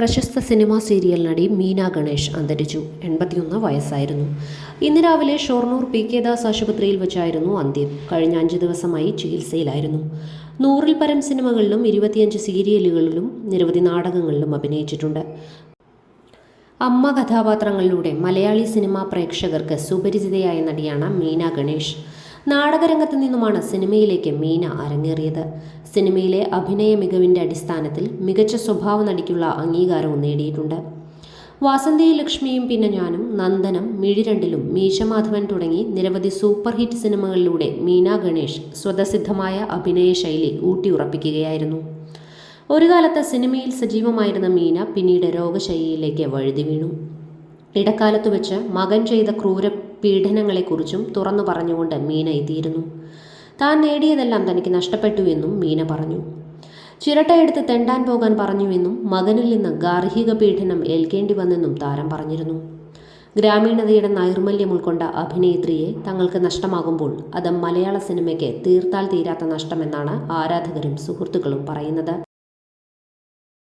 പ്രശസ്ത cinema serial നടി മീന ഗണേഷ് അന്തരിച്ചു. എൺപത്തിയൊന്ന് വയസ്സായിരുന്നു. ഇന്ന് രാവിലെ ഷൊർണൂർ പി കെ ദാസ് ആശുപത്രിയിൽ വെച്ചായിരുന്നു അന്ത്യം. കഴിഞ്ഞ അഞ്ച് ദിവസമായി ചികിത്സയിലായിരുന്നു. നൂറിൽ പരം സിനിമകളിലും ഇരുപത്തിയഞ്ച് സീരിയലുകളിലും നിരവധി നാടകങ്ങളിലും അഭിനയിച്ചിട്ടുണ്ട്. അമ്മ കഥാപാത്രങ്ങളിലൂടെ മലയാളി സിനിമാ പ്രേക്ഷകർക്ക് സുപരിചിതയായ നടിയാണ് മീന ഗണേഷ്. നാടകരംഗത്ത് നിന്നുമാണ് സിനിമയിലേക്ക് മീന അരങ്ങേറിയത്. സിനിമയിലെ അഭിനയ മികവിന്റെ അടിസ്ഥാനത്തിൽ മികച്ച സ്വഭാവ നടിക്കുള്ള അംഗീകാരവും നേടിയിട്ടുണ്ട്. വാസന്തി ലക്ഷ്മിയും പിന്നെ ഞാനും നന്ദനം മിഴിരണ്ടിലും മീശമാധവൻ തുടങ്ങി നിരവധി സൂപ്പർ ഹിറ്റ് സിനിമകളിലൂടെ മീന ഗണേഷ് സ്വതസിദ്ധമായ അഭിനയ ശൈലി ഊട്ടിയുറപ്പിക്കുകയായിരുന്നു. ഒരു കാലത്ത് സിനിമയിൽ സജീവമായിരുന്ന മീന പിന്നീട് രോഗശൈലിയിലേക്ക് വഴുതി വീണു. ഇടക്കാലത്ത് വെച്ച് മകൻ ചെയ്ത ക്രൂര പീഡനങ്ങളെക്കുറിച്ചും തുറന്നു പറഞ്ഞുകൊണ്ട് മീന എത്തിയിരുന്നു. താൻ നേടിയതെല്ലാം തനിക്ക് നഷ്ടപ്പെട്ടു എന്നും മീന പറഞ്ഞു. ചിരട്ടയെടുത്ത് തെണ്ടാൻ പോകാൻ പറഞ്ഞുവെന്നും മകനിൽ നിന്ന് ഗാർഹിക പീഡനം ഏൽക്കേണ്ടി വന്നെന്നും താരം പറഞ്ഞിരുന്നു. ഗ്രാമീണതയുടെ നൈർമല്യം ഉൾക്കൊണ്ട അഭിനേത്രിയെ തങ്ങൾക്ക് നഷ്ടമാകുമ്പോൾ അത് മലയാള സിനിമയ്ക്ക് തീർത്താൽ തീരാത്ത നഷ്ടമെന്നാണ് ആരാധകരും സുഹൃത്തുക്കളും പറയുന്നത്.